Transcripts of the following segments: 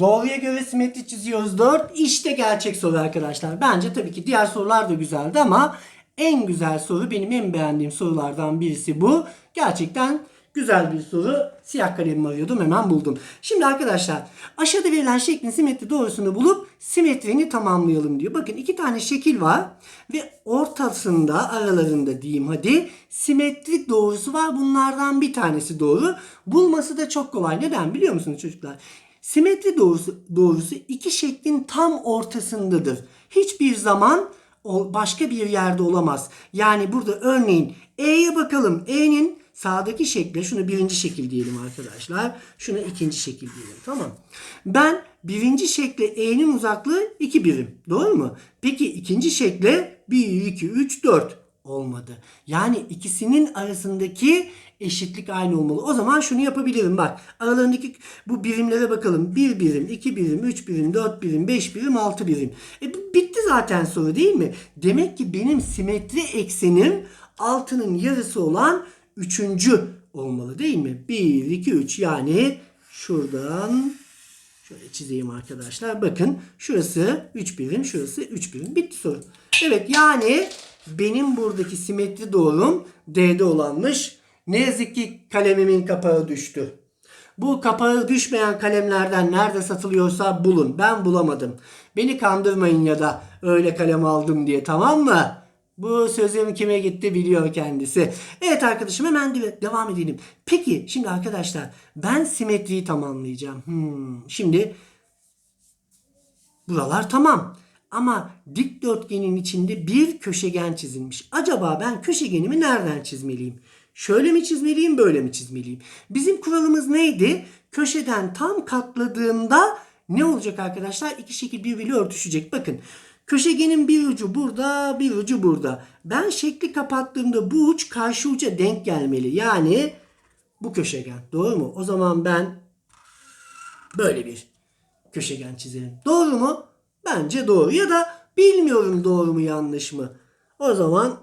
Doğruya göre simetri çiziyoruz 4. İşte gerçek soru arkadaşlar. Bence tabii ki diğer sorular da güzeldi ama en güzel soru benim en beğendiğim sorulardan birisi bu. Gerçekten güzel bir soru. Siyah kalemimi arıyordum hemen buldum. Şimdi arkadaşlar aşağıda verilen şeklin simetri doğrusunu bulup simetrini tamamlayalım diyor. Bakın iki tane şekil var ve ortasında aralarında diyeyim hadi simetri doğrusu var. Bunlardan bir tanesi doğru. Bulması da çok kolay. Neden biliyor musunuz çocuklar? Simetri doğrusu, doğrusu iki şeklin tam ortasındadır. Hiçbir zaman başka bir yerde olamaz. Yani burada örneğin E'ye bakalım. E'nin sağdaki şekle şunu birinci şekil diyelim arkadaşlar. Şuna ikinci şekil diyelim. Tamam. Ben birinci şekle E'nin uzaklığı 2 birim. Doğru mu? Peki ikinci şekle 1, 2, 3, 4 olmadı. Yani ikisinin arasındaki eşitlik aynı olmalı. O zaman şunu yapabilirim bak. Aralarındaki bu birimlere bakalım. 1 birim, 2 birim, 3 birim, 4 birim, 5 birim, 6 birim. E bitti zaten soru değil mi? Demek ki benim simetri eksenim altının yarısı olan üçüncü olmalı değil mi? 1, 2, 3 yani şuradan Şöyle çizeyim arkadaşlar. Bakın şurası 3 birim, şurası 3 birim. Bitti soru. Evet yani benim buradaki simetri doğrum D'de olanmış. Ne yazık ki kalemimin kapağı düştü. Bu kapağı düşmeyen kalemlerden nerede satılıyorsa bulun. Ben bulamadım. Beni kandırmayın ya da öyle kalem aldım diye tamam mı? Bu sözüm kime gitti biliyor kendisi. Evet arkadaşım hemen de- devam edelim. Peki şimdi arkadaşlar ben simetriyi tamamlayacağım. Hmm, şimdi buralar tamam. Ama dikdörtgenin içinde bir köşegen çizilmiş. Acaba ben köşegenimi nereden çizmeliyim? Şöyle mi çizmeliyim, böyle mi çizmeliyim? Bizim kuralımız neydi? Köşeden tam katladığımda ne olacak arkadaşlar? İki şekil birbiriyle örtüşecek. Bakın köşegenin bir ucu burada, bir ucu burada. Ben şekli kapattığımda bu uç karşı uca denk gelmeli. Yani bu köşegen. Doğru mu? O zaman ben böyle bir köşegen çizelim. Doğru mu? Bence doğru. Ya da bilmiyorum doğru mu yanlış mı. O zaman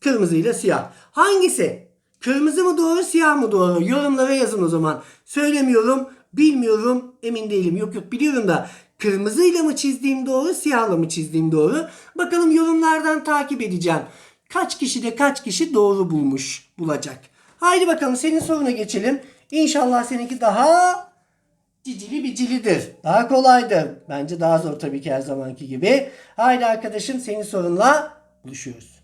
kırmızıyla siyah. Hangisi? Kırmızı mı doğru, siyah mı doğru? Yorumlara yazın o zaman. Söylemiyorum, bilmiyorum, emin değilim. Yok yok biliyorum da kırmızıyla mı çizdiğim doğru, siyahla mı çizdiğim doğru? Bakalım yorumlardan takip edeceğim. Kaç kişi de kaç kişi doğru bulmuş, bulacak. Haydi bakalım senin soruna geçelim. İnşallah seninki daha cicili bicilidir. Daha kolaydır. Bence daha zor tabii ki her zamanki gibi. Haydi arkadaşım senin sorunla buluşuyoruz.